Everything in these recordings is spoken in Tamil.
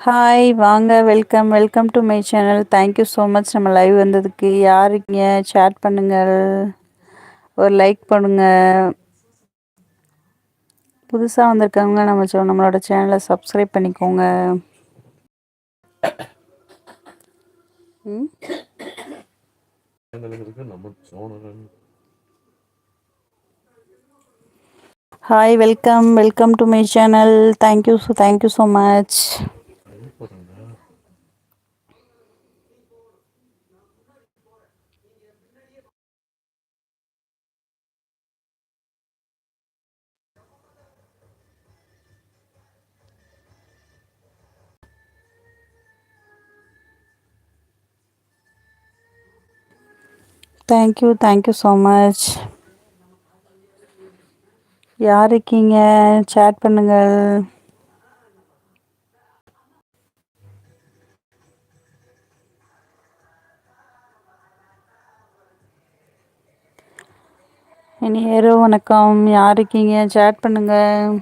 ஹாய் வாங்க welcome welcome to my channel thank you so much நம்ம லைவ் வந்ததுக்கு யாருங்க சேட் பண்ணுங்கள். ஒரு லைக் பண்ணுங்க. புதுசாக வந்திருக்கவங்க நம்ம நம்மளோட சேனலை சப்ஸ்கிரைப் பண்ணிக்கோங்க. Hi welcome welcome to my channel thank you so thank you so much thank you thank you so much யார் இருக்கீங்க? சேட் பண்ணுங்கள். இனி ஏரோ வணக்கம். யார் இருக்கீங்க? சேட் பண்ணுங்கள்.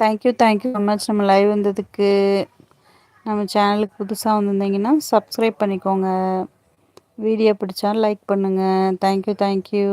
Thank you thank you so much நம்ம லைவ் வந்ததுக்கு. நம்ம சேனலுக்கு புதுசாக வந்திருந்தீங்கன்னா சப்ஸ்கிரைப் பண்ணிக்கோங்க. வீடியோ பிடிச்சா லைக் பண்ணுங்கள் thank you thank you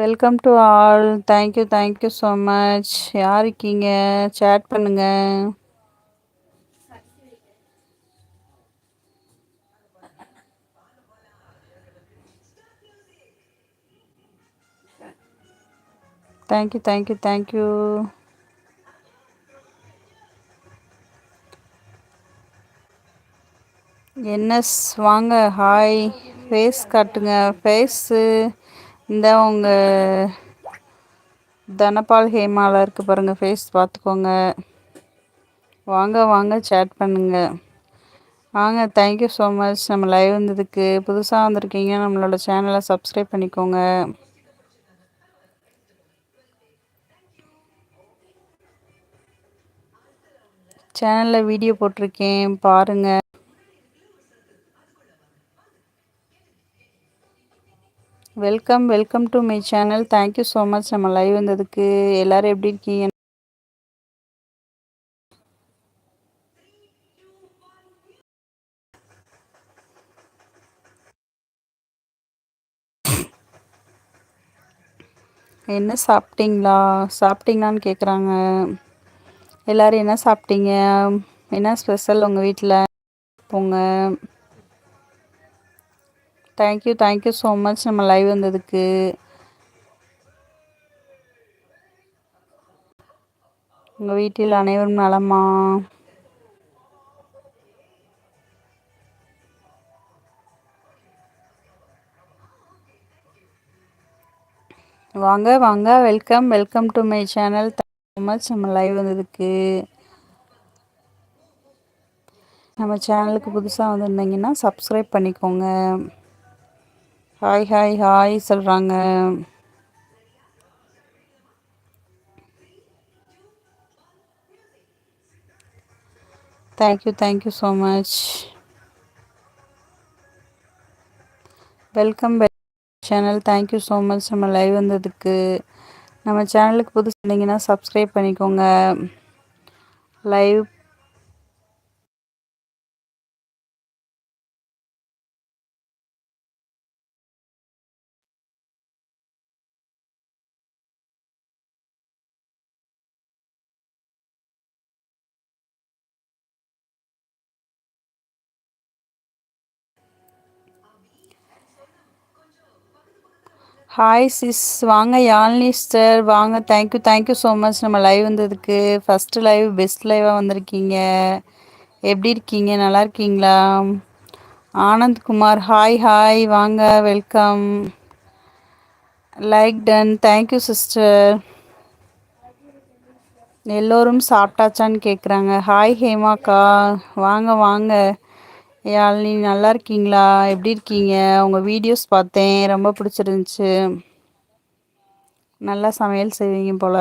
welcome to all thank you thank you so much யார் இருக்கீங்க சேட் பண்ணுங்க. Thank you thank you thank you NS வாங்க. ஹாய் ஃபேஸ் காட்டுங்க. ஃபேஸு இந்த உங்கள் தனபால் ஹேமாவில் இருக்குது பாருங்கள் ஃபேஸ் பார்த்துக்கோங்க. வாங்க வாங்க சேட் பண்ணுங்கள் வாங்க தேங்க்யூ ஸோ மச் நம்ம லைவ் வந்ததுக்கு புதுசாக வந்திருக்கீங்க நம்மளோட சேனலை சப்ஸ்கிரைப் பண்ணிக்கோங்க. சேனலில் வீடியோ போட்டிருக்கேன் பாருங்கள் welcome welcome to my channel thank you so much நம்ம லைவ் வந்ததுக்கு எல்லோரும் எப்படி இருக்கீங்க? என்ன சாப்பிட்டீங்களா? சாப்பிட்டீங்களான்னு கேட்குறாங்க எல்லோரும் என்ன சாப்பிட்டீங்க? என்ன ஸ்பெஷல் உங்கள் வீட்டில் போங்க. Thank you thank you so much நம்ம லைவ் வந்ததுக்கு. உங்கள் வீட்டில் அனைவரும் நலமா? வாங்க வாங்க. Welcome welcome to my channel thank you much நம்ம லைவ் வந்ததுக்கு. நம்ம சேனலுக்கு புதுசாக வந்திருந்தீங்கன்னா சப்ஸ்கிரைப் பண்ணிக்கோங்க. ஹாய் ஹாய் ஹாய் சொல்கிறாங்க thank you thank you so much welcome channel thank you so much நம்ம லைவ் வந்ததுக்கு. நம்ம சேனலுக்கு புதுசு இருந்தீங்கன்னா சப்ஸ்கிரைப் பண்ணிக்கோங்க. லைவ் ஹாய் சிஸ் வாங்க யாழ்னி சிஸ்டர் வாங்க. Thank you thank you so much நம்ம லைவ் வந்ததுக்கு. ஃபஸ்ட்டு லைவ் பெஸ்ட் லைவாக வந்திருக்கீங்க. எப்படி இருக்கீங்க? நல்லா இருக்கீங்களா? ஆனந்த் குமார் ஹாய் ஹாய் வாங்க welcome like done thank you sister எல்லோரும் சாப்பிட்டாச்சான்னு கேட்குறாங்க ஹாய் ஹேமாக்கா. வாங்க வாங்க. யாழினி நல்லா இருக்கீங்களா? எப்படி இருக்கீங்க? உங்கள் வீடியோஸ் பார்த்தேன். ரொம்ப பிடிச்சிருந்துச்சு. நல்லா சமையல் செய்வீங்க போல்.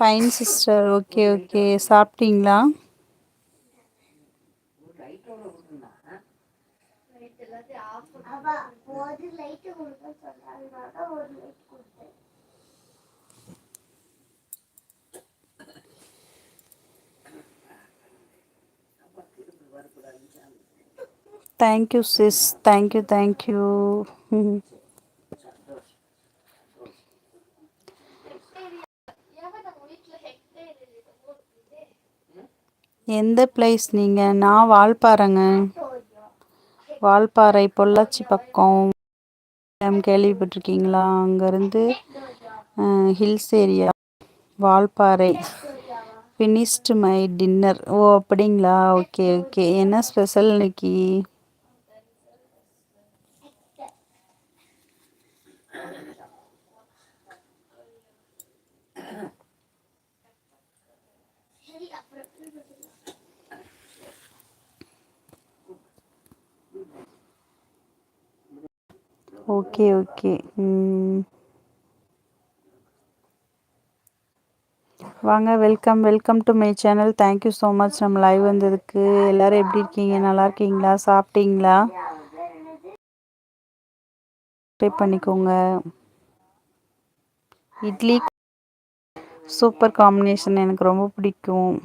ஃபைன் சிஸ்டர் ஓகே ஓகே சாப்பிட்டீங்களா? கொடுக்க ஒரு light thank you sis thank you thank you எந்த பிளேஸ் நீங்கள் நான் வால்பாறைங்க. வால்பாறை பொள்ளாச்சி பக்கம். கேள்விப்பட்டிருக்கீங்களா? அங்கேருந்து hills area. Valparai. Finished my dinner ஓ அப்படிங்களா? Okay okay. என்ன ஸ்பெஷல் இன்னைக்கு? Okay okay. வாங்க welcome welcome to my channel. Thank you so much நம்ம லைவ் வந்ததுக்கு எல்லோரும் எப்படி இருக்கீங்க? நல்லா இருக்கீங்களா? சாப்பிட்டீங்களா? சப்ஸ்கிரைப் பண்ணிக்கோங்க. இட்லி சூப்பர் காம்பினேஷன் எனக்கு ரொம்ப பிடிக்கும்.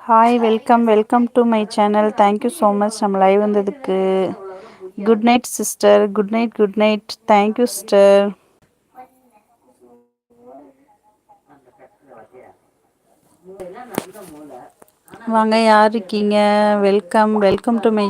Hi welcome welcome to my channel thank you so much நம்ம லைவ் வந்ததுக்கு good night sister good night good night thank you sister வாங்க யார் இருக்கீங்க? Welcome welcome to my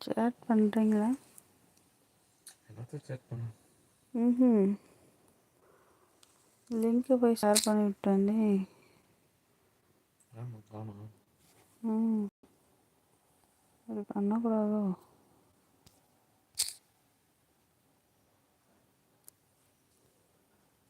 chat பண்ணுறீங்களா ம் லிங்க்கு போய் ஷேர் பண்ணி விட்டேனே ம். அது பண்ணக்கூடாதோ?